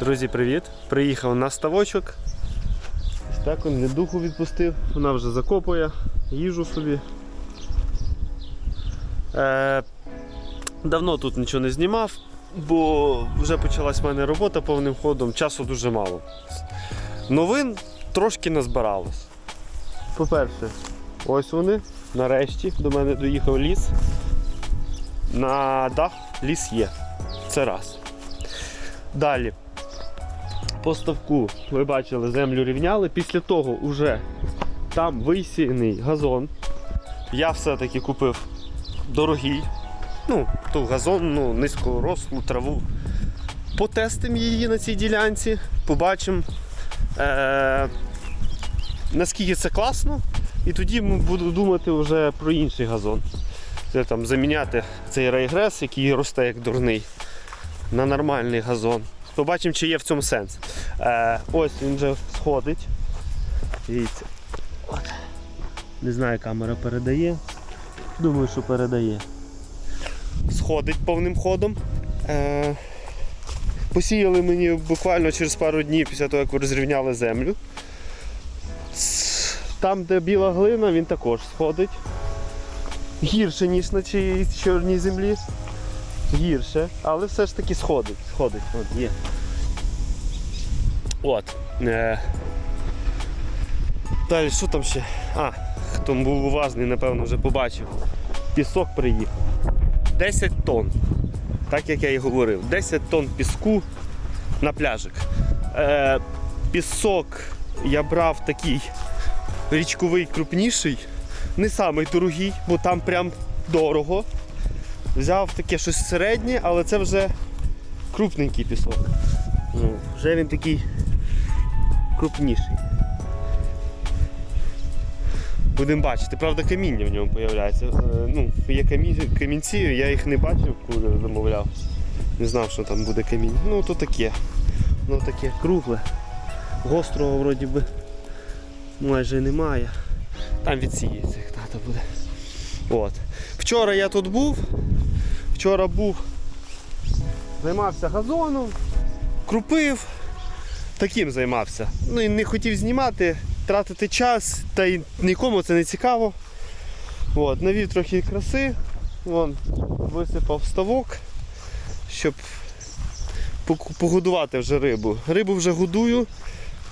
Друзі, привіт! Приїхав на ставочок. Ось так він духу відпустив, вона вже закопує, їжу собі. Е, давно тут нічого не знімав, бо вже почалась в мене робота повним ходом, часу дуже мало. Новин трошки назбиралось. По-перше, ось вони, нарешті до мене доїхав ліс. На дах ліс є. Це раз. Далі. По ставку ви бачили, землю рівняли. Після того вже там висіяний газон. Я все-таки купив дорогий. Ну, ту газонну, низькорослу траву. Потестимо її на цій ділянці, побачимо, е- наскільки це класно. І тоді ми буду думати вже про інший газон. Це там заміняти цей рейгрес, який росте як дурний, на нормальний газон. Побачимо, чи є в цьому сенс. Е, ось він вже сходить. Дивіться. От. Не знаю, камера передає. Думаю, що передає. Сходить повним ходом. Е, посіяли мені буквально через пару днів після того, як ви розрівняли землю. Там, де біла глина, він також сходить. Гірше, ніж на чорній землі. Гірше, але все ж таки сходить. Сходить. От, є. От. Е. Далі, що там ще? А, хто був уважний, напевно, вже побачив. Пісок приїхав. 10 тонн. Так як я і говорив, 10 тонн піску на пляжик. Е, пісок я брав такий річковий крупніший, не самий дорогий, бо там прям дорого. Взяв таке щось середнє, але це вже крупненький пісок. Ну, вже він такий крупніший. Будемо бачити. Правда, каміння в ньому з'являється. Ну, є камінь, камінці, я їх не бачив, коли замовляв. Не знав, що там буде каміння. Ну, то таке. Воно таке кругле. Гострого вроді би майже немає. Там відсіється, як тато буде. От. Вчора я тут був. Вчора був, займався газоном, крупив, таким займався. Ну і не хотів знімати, тратити час, та й нікому це не цікаво. От, навів трохи краси, Вон, висипав ставок, щоб погодувати вже рибу. Рибу вже годую,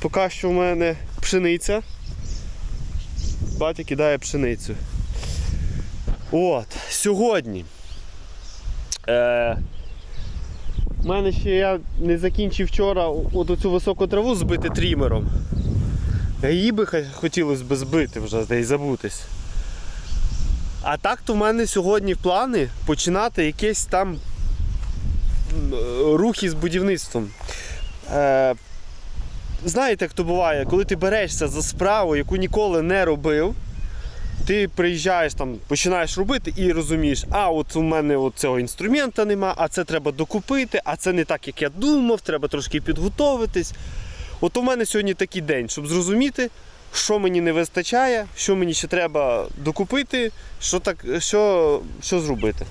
поки що в мене пшениця. Батя кидає пшеницю. От, сьогодні. Е, у мене ще я не закінчив вчора от оцю високу траву збити трімером. Її би хотілося б збити вже й забутись. А так то в мене сьогодні плани починати якісь там е, рухи з будівництвом. Е, знаєте, як то буває, коли ти берешся за справу, яку ніколи не робив, ти приїжджаєш там, починаєш робити і розумієш, а от у мене от цього інструмента нема, а це треба докупити, а це не так, як я думав, треба трошки підготовитись. От у мене сьогодні такий день, щоб зрозуміти, що мені не вистачає, що мені ще треба докупити, що, так, що, що зробити.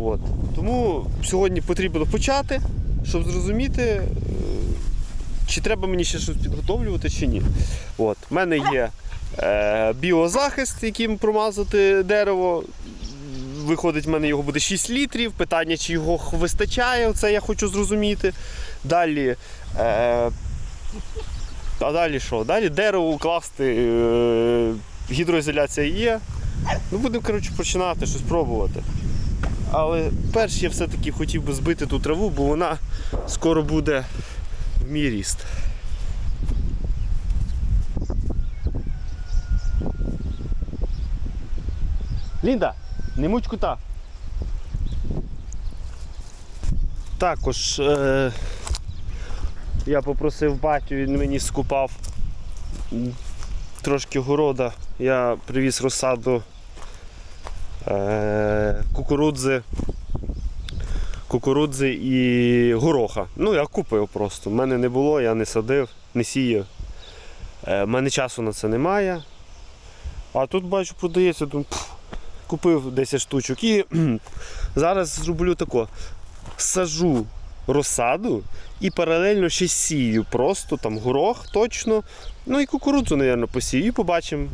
От. Тому сьогодні потрібно почати, щоб зрозуміти, е, чи треба мені ще щось підготовлювати, чи ні. От. У мене є е, біозахист, яким промазати дерево. Виходить, в мене його буде 6 літрів. Питання, чи його вистачає, це я хочу зрозуміти. Далі. Е, а далі що? Далі дерево укласти, е, гідроізоляція є. Ну, будемо коротше, починати щось пробувати. Але перш я все-таки хотів би збити ту траву, бо вона скоро буде в мій ріст. Лінда, не муч кута. Також е, я попросив батю, він мені скупав трошки города. Я привіз розсаду е, кукурудзи, кукурудзи і гороха. Ну, я купив просто. У мене не було, я не садив, не сіяв. Е, У мене часу на це немає. А тут бачу, продається, думаю, пф, купив 10 штучок і зараз зроблю тако. Сажу розсаду і паралельно ще сію. Просто там горох точно. Ну і кукурудзу, мабуть, посію. І побачимо.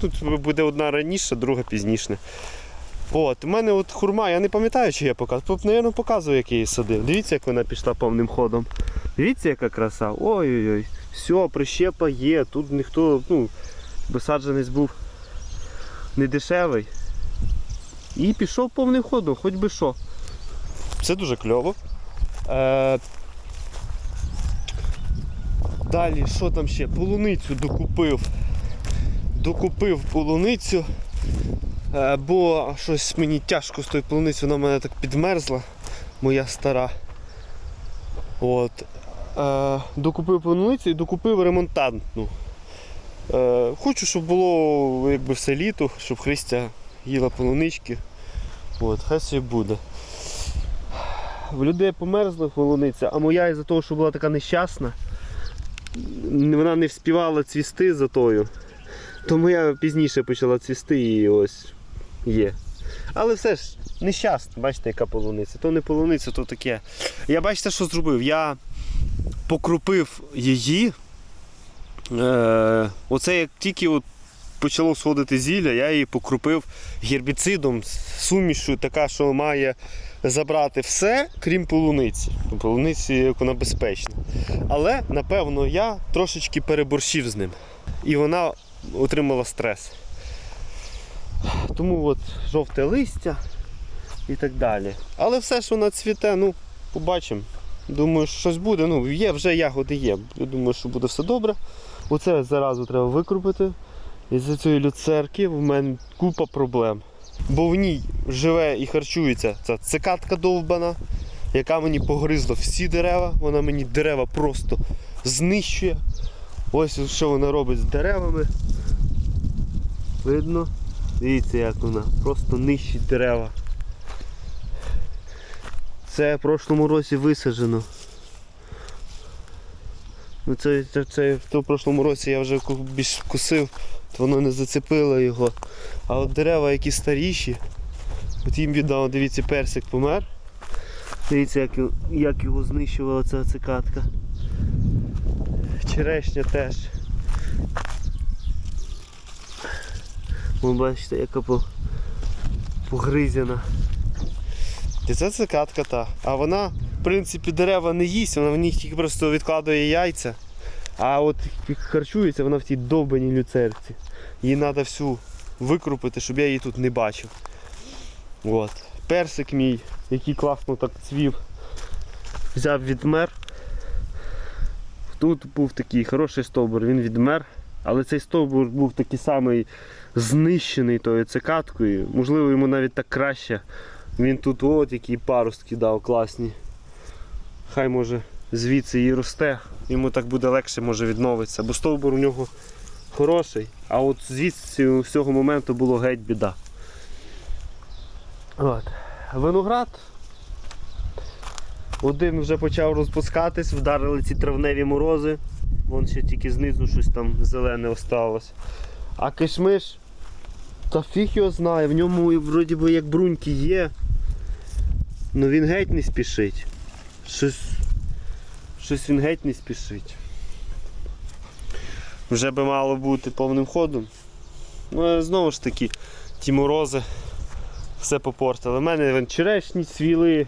Тут буде одна раніше, друга пізніше. От, у мене от хурма, я не пам'ятаю, чи я показував. Навірно, показую, як я її садив. Дивіться, як вона пішла повним ходом. Дивіться, яка краса. Ой-ой-ой. Все, прищепа є. Тут ніхто, ну, висадженець був не дешевий. І пішов повним ходом, хоч би що. Це дуже кльово. Е, далі, що там ще? Полуницю докупив. Докупив полуницю. Е, бо щось мені тяжко з тою полуницею, вона в мене так підмерзла, моя стара. От. Е, докупив полуницю і докупив ремонтантну. Е, хочу, щоб було якби все літо, щоб Христя їла полунички. От, хай собі буде. В людей померзла полуниця, а моя із-за того, що була така нещасна, вона не вспівала цвісти за тою. Тому я пізніше почала цвісти і ось є. Але все ж нещасно, бачите, яка полуниця. То не полуниця, то таке. Я бачите, що зробив? Я покропив її. Е, оце як тільки от почало сходити зілля, я її покропив гербіцидом, сумішю, така, що має забрати все, крім полуниці. Полуниці як вона безпечна. Але, напевно, я трошечки переборщив з ним. І вона отримала стрес. Тому от жовте листя і так далі. Але все, що вона цвіте, ну, побачимо. Думаю, що щось буде. Ну, є, вже ягоди є. Я думаю, що буде все добре. Оце заразу треба викрупити. І за цієї люцерки в мене купа проблем. Бо в ній живе і харчується ця цикатка довбана, яка мені погризла всі дерева. Вона мені дерева просто знищує. Ось що вона робить з деревами. Видно? Дивіться, як вона просто нищить дерева. Це в прошлому році висаджено. Ну це, це, це в прошлому році я вже більш кусив, то воно не зацепило його. А от дерева, які старіші, от їм віддав, дивіться, персик помер. Дивіться, як, як його знищувала ця цикатка. Черешня теж. Ви бачите, яка по... погризяна. І це цикатка та. А вона, в принципі, дерева не їсть, вона в них тільки просто відкладує яйця. А от харчується вона в тій довбаній люцерці. Її треба всю викрупити, щоб я її тут не бачив. От. Персик мій, який класно так цвів, взяв відмер. Тут був такий хороший стовбур, він відмер. Але цей стовбур був такий самий знищений тою цикаткою. Можливо, йому навіть так краще. Він тут от які паростки дав класні. Хай може звідси і росте, йому так буде легше може відновитися, бо стовбур у нього хороший, а от звідси з цього моменту було геть біда. От. Виноград. Один вже почав розпускатись, вдарили ці травневі морози. Вон ще тільки знизу щось там зелене осталось. А кишмиш, та фіг його знає, в ньому вроді би як бруньки є. Ну він геть не спішить. Щось, щось він геть не спішить. Вже би мало бути повним ходом. Ну, але знову ж таки, ті морози все попортили. У мене черешні свіли,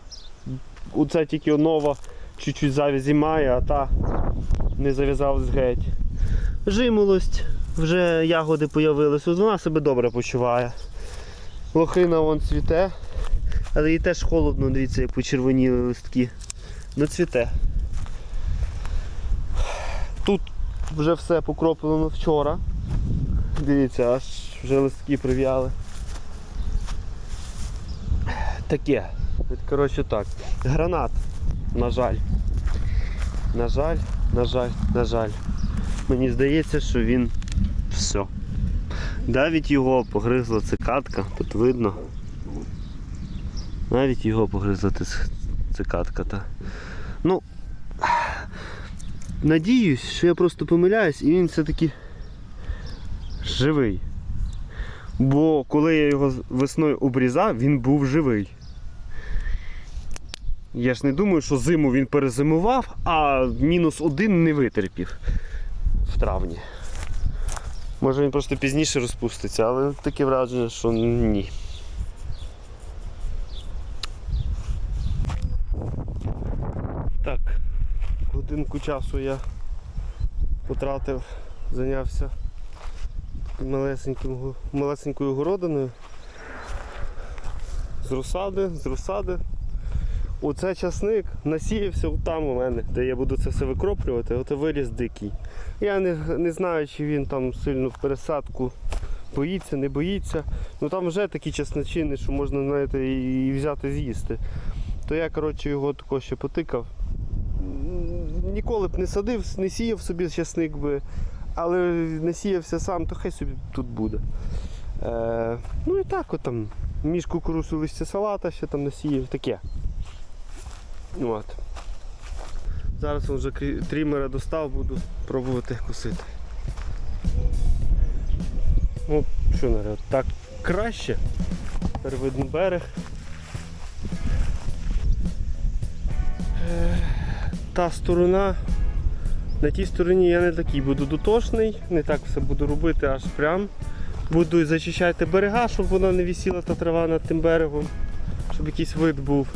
оце тільки нова чуть-чуть завязі має, а та не зав'язалась геть. Жимолость, вже ягоди появились, от вона себе добре почуває. Лохина вон цвіте, але їй теж холодно, дивіться, як почервоніли листки. Ну цвіте. Тут вже все покроплено вчора. Дивіться, аж вже листки прив'яли. Таке. От, Коротше так. Гранат, на жаль. На жаль, на жаль, на жаль. Мені здається, що він все. Навіть його погризла цикатка, тут видно. Навіть його погризла цикатка. Та. Ну, надіюсь, що я просто помиляюсь і він все-таки живий. Бо коли я його весною обрізав, він був живий. Я ж не думаю, що зиму він перезимував, а мінус один не витерпів в травні. Може він просто пізніше розпуститься, але таке враження, що ні. Так, годинку часу я потратив, зайнявся малесенькою городиною. З розсади, з розсади. Оце часник насіявся там у мене, де я буду це все викроплювати, оце виріс дикий. Я не, не знаю, чи він там сильно в пересадку боїться, не боїться. Ну там вже такі чесночини, що можна знаєте, і взяти з'їсти. То я коротше, його також ще потикав. Ніколи б не садив, не сіяв собі часник би, але не сіявся сам, то хай собі тут буде. Е, ну і так от там між кукурусу листя салата ще там насіяв, таке. От. Зараз вже трімера достав, буду пробувати косити. Ну, що наряд, так краще. Тепер видно берег. Та сторона. На тій стороні я не такий буду дотошний, не так все буду робити аж прям. Буду зачищати берега, щоб вона не висіла та трава над тим берегом, щоб якийсь вид був.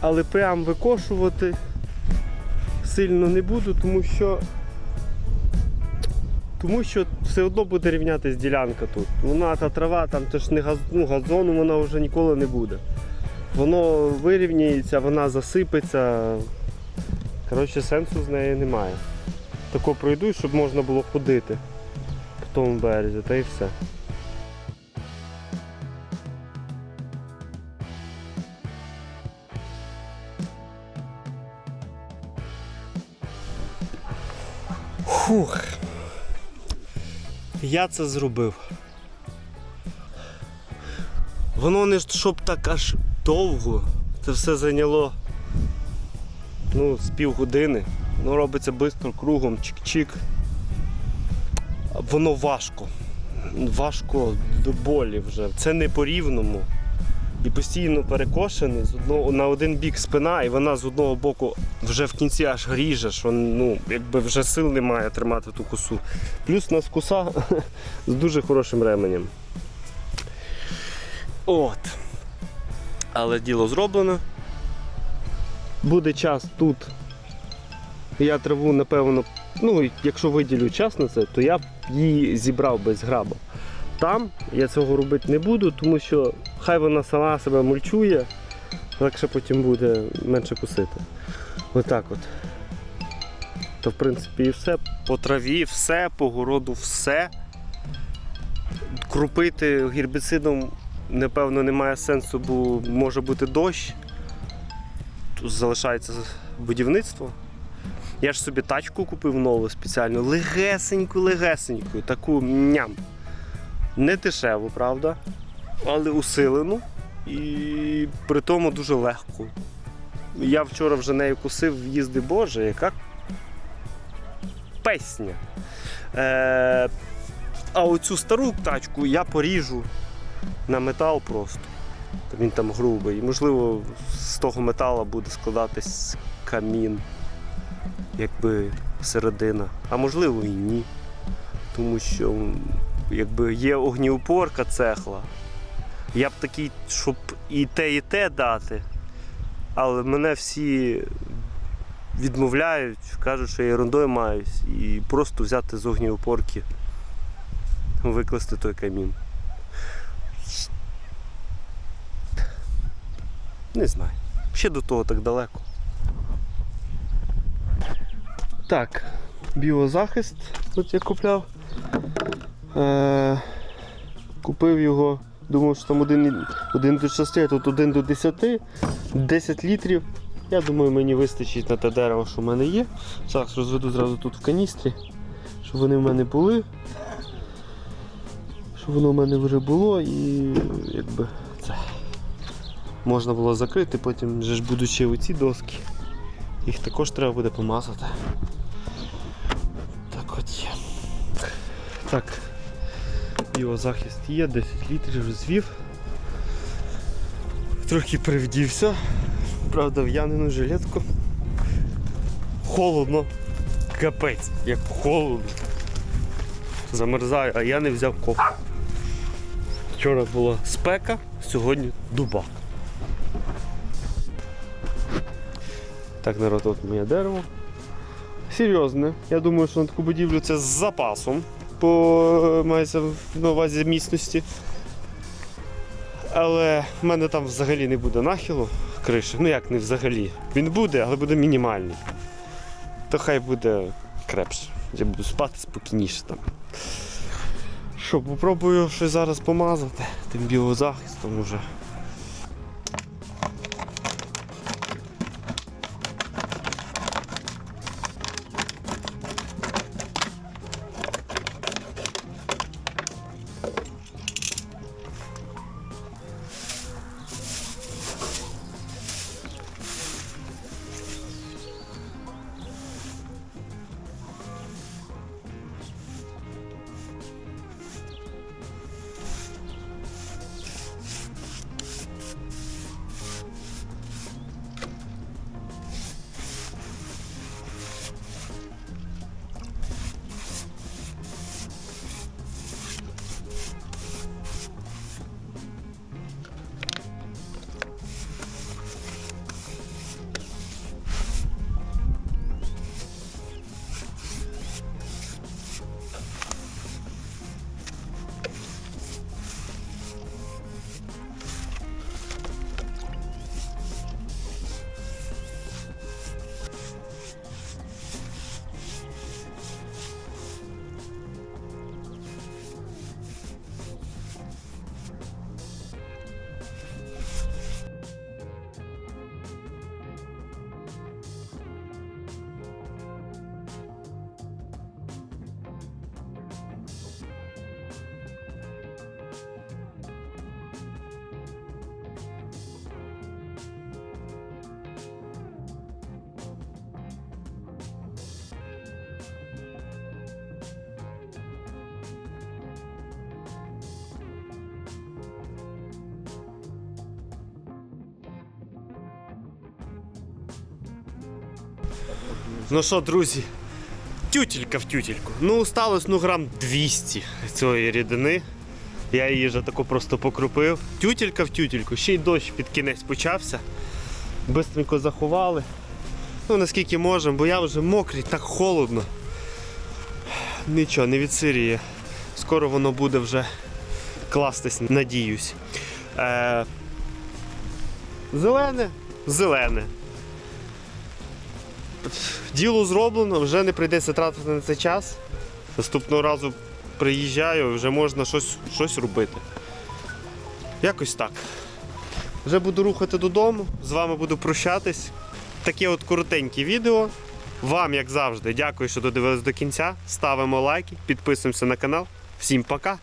Але прям викошувати сильно не буду, тому що тому що все одно буде рівнятись ділянка тут. Вона та трава, там теж не газ, ну, газону вона вже ніколи не буде. Воно вирівняється, вона засипеться. Коротше, сенсу з нею немає. Тако пройду, щоб можна було ходити по тому березі, та й все. Фух. Я це зробив. Воно не щоб так аж довго. Це все зайняло ну, з півгодини. Ну, робиться швидко, кругом, чик-чик. Воно важко. Важко до болі вже. Це не по-рівному. І постійно перекошений з одного на один бік спина, і вона з одного боку вже в кінці аж гріже, що ну, якби вже сил немає тримати ту косу. Плюс у нас коса з дуже хорошим ременем. От. Але діло зроблено. Буде час тут. Я траву, напевно, ну, якщо виділю час на це, то я б її зібрав без граба. Там я цього робити не буду, тому що хай вона сама себе мульчує, легше потім буде менше кусити. Отак от. То в принципі і все. По траві все, по городу все. Крупити гербіцидом, напевно, немає сенсу, бо може бути дощ. Тут залишається будівництво. Я ж собі тачку купив нову спеціально, легесеньку, легесеньку, таку ням. Не дешеву, правда, але усилену і при тому дуже легку. Я вчора вже нею кусив, їздив, боже, яка песня. Е, а оцю стару тачку я поріжу на метал просто. Він там грубий. І, можливо, з того металу буде складатись камін, якби середина. А можливо і ні. Тому що якби є огніупорка цехла. Я б такий, щоб і те, і те дати. Але мене всі відмовляють, кажуть, що я ерундою маюсь, і просто взяти з огніупорки, викласти той камін. Не знаю. Ще до того так далеко. Так, біозахист тут я купляв. Е, купив його, думав, що там один, один до 6, а тут один до 10, 10 літрів. Я думаю, мені вистачить на те дерево, що в мене є. Зараз розведу зразу тут в каністрі, щоб вони в мене були. Щоб воно в мене вже було і якби це. Можна було закрити, потім вже ж будуть ще оці доски. Їх також треба буде помазати. Так от є. Так, його захист є, 10 літрів звів. Трохи привдівся. Правда, в'янену жилетку. Холодно. Капець, як холодно. Замерзаю, а я не взяв кофту. Вчора була спека, сьогодні дубак. Так, народ, от моє дерево. Серйозне. Я думаю, що на таку будівлю це з запасом. По мається на увазі міцності. Але в мене там взагалі не буде нахилу криші. Ну як не взагалі. Він буде, але буде мінімальний. То хай буде крепше. Я буду спати спокійніше там. Що, попробую щось зараз помазати тим біозахистом уже. Ну що, друзі, тютелька в тютельку. Ну, сталося ну, грам 200 цієї рідини. Я її вже тако просто покрупив. Тютелька в тютельку, ще й дощ під кінець почався. Бистренько заховали. Ну, наскільки можемо, бо я вже мокрий, так холодно. Нічого, не відсиріє. Скоро воно буде вже кластись, надіюсь. Е... Зелене, зелене. Діло зроблено, вже не прийдеться тратити на це час. Наступного разу приїжджаю вже можна щось, щось робити. Якось так. Вже буду рухати додому, з вами буду прощатись. Таке от коротеньке відео. Вам, як завжди, дякую, що додивились до кінця. Ставимо лайки, підписуємося на канал. Всім пока!